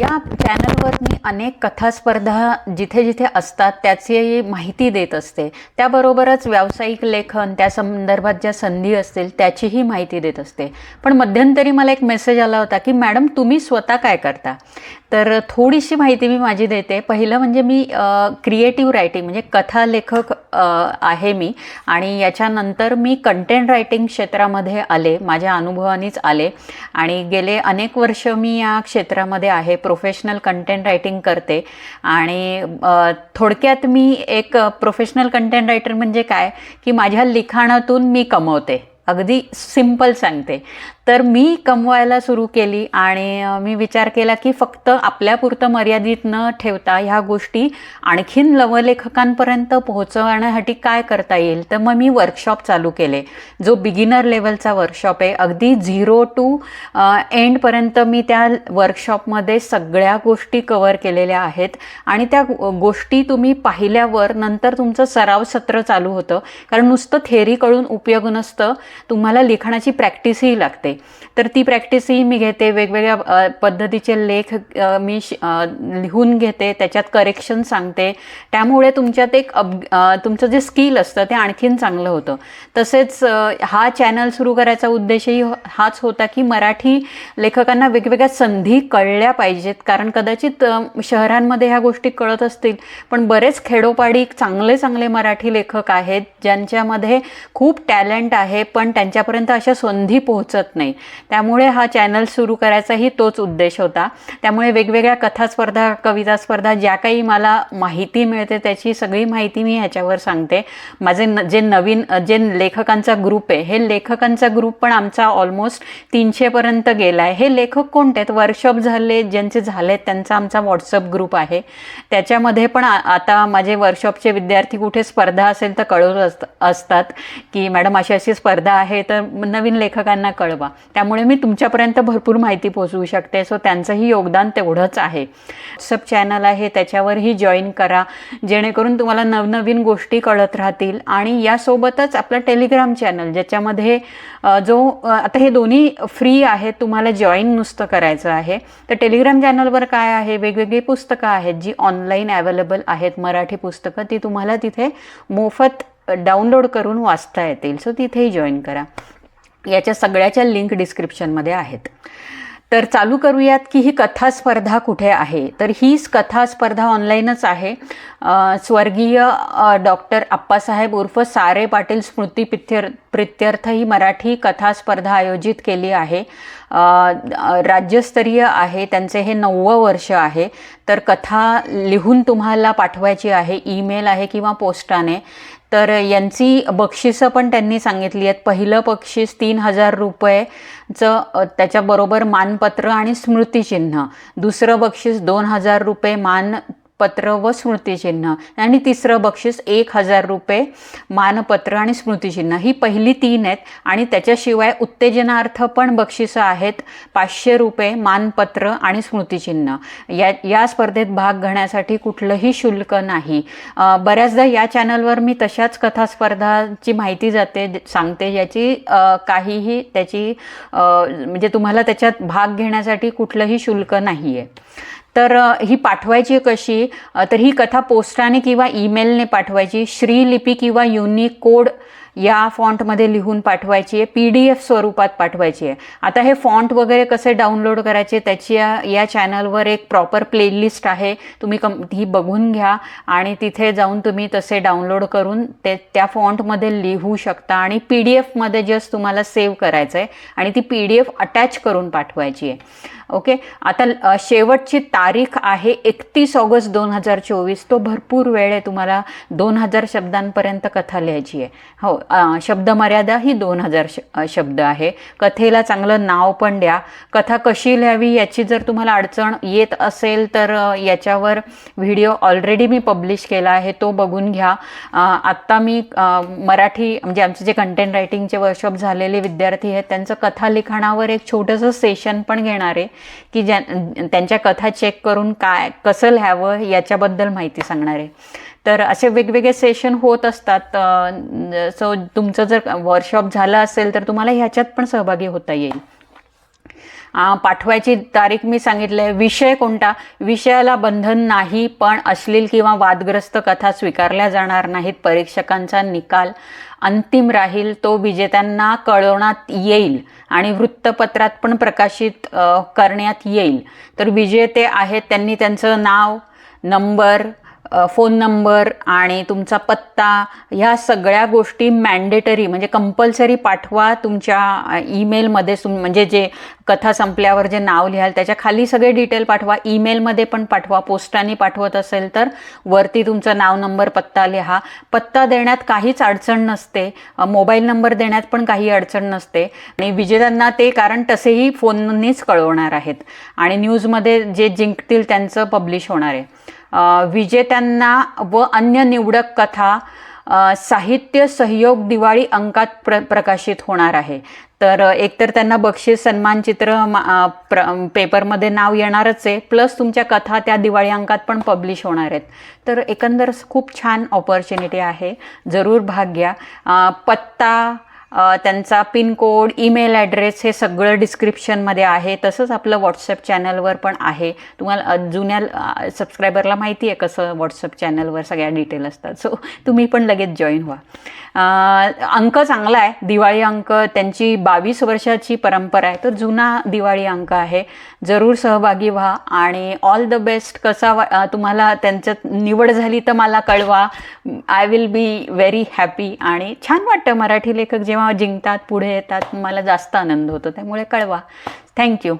या चॅनलवर मी अनेक कथा स्पर्धा जिथे जिथे असतात त्याची माहिती देत असते. त्याबरोबरच व्यावसायिक लेखन त्या संदर्भात ज्या संधी असतील त्याचीही माहिती देत असते. पण मध्यंतरी मला एक मेसेज आला होता की मॅडम तुम्ही स्वतः काय करता? तर थोडीशी माहिती मी माझी देते. पहिलं म्हणजे मी क्रिएटिव्ह रायटिंग म्हणजे कथा लेखक आहे मी. आणि याच्यानंतर मी कंटेंट रायटिंग क्षेत्रामध्ये आले माझ्या अनुभवानीच आले. आणि गेले अनेक वर्ष मी या क्षेत्रामध्ये आहे. प्रोफेशनल कंटेंट रायटिंग करते. आणि थोडक्यात मी एक प्रोफेशनल कंटेंट रायटर म्हणजे काय? की माझ्या लिखाणातून मी कमवते. अगदी सिंपल सांगते. तर मी कमवायला सुरू केली आणि मी विचार केला की फक्त आपल्यापुरतं मर्यादित न ठेवता ह्या गोष्टी आणखीन लवलेखकांपर्यंत पोहोचवण्यासाठी काय करता येईल? तर मग मी वर्कशॉप चालू केले. जो बिगिनर लेवलचा वर्कशॉप आहे अगदी झिरो टू एंडपर्यंत मी त्या वर्कशॉपमध्ये सगळ्या गोष्टी कवर केलेल्या आहेत. आणि त्या गोष्टी तुम्ही पाहिल्यावर नंतर तुमचं सराव सत्र चालू होतं. कारण नुसतं थेरी कळून उपयोग नसतं. तुम्हाला लिखाणाची प्रॅक्टिसही लागते. तर ती प्रॅक्टिसही मी घेते वेगवेगळ्या पद्धतीचे लेख मी श- लिहून घेते त्याच्यात करेक्शन सांगते. त्यामुळे तुमच्यात एक अप तुमचं जे स्किल असतं ते आणखीन चांगलं होतं. तसेच हा चॅनल सुरू करायचा उद्देशही हाच होता की मराठी लेखकांना वेगवेगळ्या संधी कळल्या पाहिजेत. कारण कदाचित शहरांमध्ये ह्या गोष्टी कळत असतील पण बरेच खेडोपाडी चांगले चांगले मराठी लेखक आहेत ज्यांच्यामध्ये खूप टॅलेंट आहे पण त्यांच्यापर्यंत अशा संधी पोहोचत नाही. त्यामुळे हा चॅनल सुरू करायचाही तोच उद्देश होता. त्यामुळे वेगवेगळ्या कथा स्पर्धा कविता स्पर्धा ज्या काही मला माहिती मिळते त्याची सगळी माहिती मी ह्याच्यावर सांगते. माझे न जे नवीन जे लेखकांचा ग्रुप आहे हे लेखकांचा ग्रुप पण आमचा ऑलमोस्ट तीनशेपर्यंत गेला आहे हे लेखक कोणते आहेत? वर्कशॉप झाले ज्यांचे झाले त्यांचा आमचा व्हॉट्सअप ग्रुप आहे. त्याच्यामध्ये पण आता माझे वर्कशॉपचे विद्यार्थी कुठे स्पर्धा असेल तर कळवत असतात की मॅडम अशी अशी स्पर्धा आहे तर नवीन लेखकांना कळवा. त्यामुळे मी तुमच्यापर्यंत भरपूर माहिती पोहोचवू शकते. सो त्यांचंही योगदान तेवढंच आहे. व्हॉट्सअप चॅनल आहे त्याच्यावरही जॉईन करा. जेणेकरून तुम्हाला नवनवीन गोष्टी कळत राहतील. आणि यासोबतच आपलं टेलिग्राम चॅनल ज्याच्यामध्ये जो आता हे दोन्ही फ्री आहेत तुम्हाला जॉईन नुसतं करायचं आहे. तर टेलिग्राम चॅनलवर काय आहे? वेगवेगळी पुस्तकं आहेत जी ऑनलाईन अवेलेबल आहेत. मराठी पुस्तकं ती तुम्हाला तिथे मोफत डाउनलोड करून वाचता येतील. सो तिथेही जॉईन करा. याच्या सगळ्याच्या लिंक डिस्क्रिप्शनमध्ये आहेत. तर चालू करूयात की ही कथा स्पर्धा कुठे आहे? तर हीच कथा स्पर्धा ऑनलाईनच आहे स्वर्गीय डॉक्टर आप्पासाहेब उर्फ सारे पाटील स्मृती पित्यर प्रित्यर्थ ही मराठी कथा स्पर्धा आयोजित केली आहे. राज्यस्तरीय आहे. त्यांचे हे नववं वर्ष आहे. तर कथा लिहून तुम्हाला पाठवायची आहे. ईमेल आहे किंवा पोस्टाने. तर यांची बक्षिसं पण त्यांनी सांगितली आहेत. पहिलं बक्षीस तीन हजार रुपयेचं त्याच्याबरोबर मानपत्र आणि स्मृतिचिन्ह. दुसरं बक्षीस दोन हजार रुपये मान पत्र व स्मृतिचिन्ह आणि तिसरं बक्षीस एक हजार रुपये मानपत्र आणि स्मृतिचिन्ह ही पहिली तीन आहेत आणि त्याच्याशिवाय उत्तेजनार्थ पण बक्षिसं आहेत पाचशे रुपये मानपत्र आणि स्मृतिचिन्ह या या स्पर्धेत भाग घेण्यासाठी कुठलंही शुल्क नाही. बऱ्याचदा या चॅनलवर मी तशाच कथा स्पर्धाची माहिती जाते सांगते याची काहीही त्याची म्हणजे तुम्हाला त्याच्यात भाग घेण्यासाठी कुठलंही शुल्क नाही आहे तर ही पाठवायची कशी? तर ही कथा पोस्टाने किंवा ईमेलने पाठवायची. श्रीलिपी किंवा युनिकोड या फॉन्टमध्ये लिहून पाठवायची आहे पी डी एफ स्वरूपात पाठवायची आहे. आता हे फॉन्ट वगैरे कसे डाउनलोड करायचे त्याची या चॅनलवर एक प्रॉपर प्लेलिस्ट आहे. तुम्ही कम ही बघून घ्या आणि तिथे जाऊन तुम्ही तसे डाउनलोड करून ते त्या फॉन्टमध्ये लिहू शकता आणि पी डी एफमध्ये जस्ट तुम्हाला सेव्ह करायचं आहे आणि ती पी डी एफ अटॅच करून पाठवायची आहे. ओके? आता शेवटची तारीख आहे एकतीस ऑगस्ट दोन हजार चोवीस. तो भरपूर वेळ आहे तुम्हाला दोन हजार शब्दांपर्यंत कथा लिहायची आहे. हो शब्दमर्यादा ही दोन हजार श शब्द आहे. कथेला चांगलं नाव पण द्या. कथा कशी लिहावी याची जर तुम्हाला अडचण येत असेल तर याच्यावर व्हिडिओ ऑलरेडी मी पब्लिश केला आहे. तो बघून घ्या. आत्ता मी मराठी म्हणजे आमचे जे कंटेंट रायटिंगचे वर्कशॉप झालेले विद्यार्थी आहेत त्यांचं कथा लिखाणावर एक छोटंसं सेशन पण घेणार आहे की ज्या त्यांच्या कथा चेक करून काय कसं लिहावं याच्याबद्दल माहिती सांगणार आहे. तर असे वेगवेगळे सेशन होत असतात. सो तुमचं जर वर्कशॉप झालं असेल तर तुम्हाला ह्याच्यात पण सहभागी होता येईल. पाठवायची तारीख मी सांगितलं आहे. विषय कोणता? विषयाला बंधन नाही पण अश्लील किंवा वादग्रस्त कथा स्वीकारल्या जाणार नाहीत. परीक्षकांचा निकाल अंतिम राहील. तो विजेत्यांना कळवण्यात येईल आणि वृत्तपत्रात पण प्रकाशित करण्यात येईल. तर विजेते आहेत त्यांनी त्यांचं नाव नंबर फोन नंबर आणि तुमचा पत्ता ह्या सगळ्या गोष्टी मॅन्डेटरी म्हणजे कंपल्सरी पाठवा तुमच्या ईमेलमध्ये म्हणजे जे कथा संपल्यावर जे नाव लिहाल त्याच्याखाली सगळे डिटेल पाठवा. ईमेलमध्ये पण पाठवा पोस्टाने पाठवत असेल तर वरती तुमचं नाव नंबर पत्ता लिहा. पत्ता देण्यात काहीच अडचण नसते. मोबाईल नंबर देण्यात पण काही अडचण नसते. आणि विजेत्यांना ते कारण तसेही फोननीच कळवणार आहेत. आणि न्यूजमध्ये जे जिंकतील त्यांचं पब्लिश होणार आहे. विजेत्यांना व अन्य निवडक कथा साहित्य सहयोग दिवाळी अंकात प्र प्रकाशित होणार आहे. तर एकतर त्यांना बक्षीस सन्मानचित्र मा- प्र पेपरमध्ये नाव येणारच आहे. प्लस तुमच्या कथा त्या दिवाळी अंकात पण पब्लिश होणार आहेत. तर एकंदर खूप छान ऑपॉर्च्युनिटी आहे. जरूर भाग घ्या. पत्ता त्यांचा पिनकोड ईमेल ॲड्रेस हे सगळं डिस्क्रिप्शनमध्ये आहे. तसंच आपलं व्हॉट्सअप चॅनलवर पण आहे. तुम्हाला जुन्या सबस्क्रायबरला माहिती आहे कसं व्हॉट्सअप चॅनलवर सगळ्या डिटेल असतात. सो तुम्ही पण लगेच जॉईन व्हा. अंक चांगला आहे. दिवाळी अंक त्यांची बावीस वर्षाची परंपरा आहे. तर जुना दिवाळी अंक आहे. जरूर सहभागी व्हा आणि ऑल द बेस्ट कसा वा तुम्हाला त्यांच्यात निवड झाली तर मला कळवा. I will be very happy आणि छान वाटतं मराठी लेखक जेव्हा जेव्हा जिंकतात पुढे येतात मला जास्त आनंद होतो. त्यामुळे कळवा. थँक्यू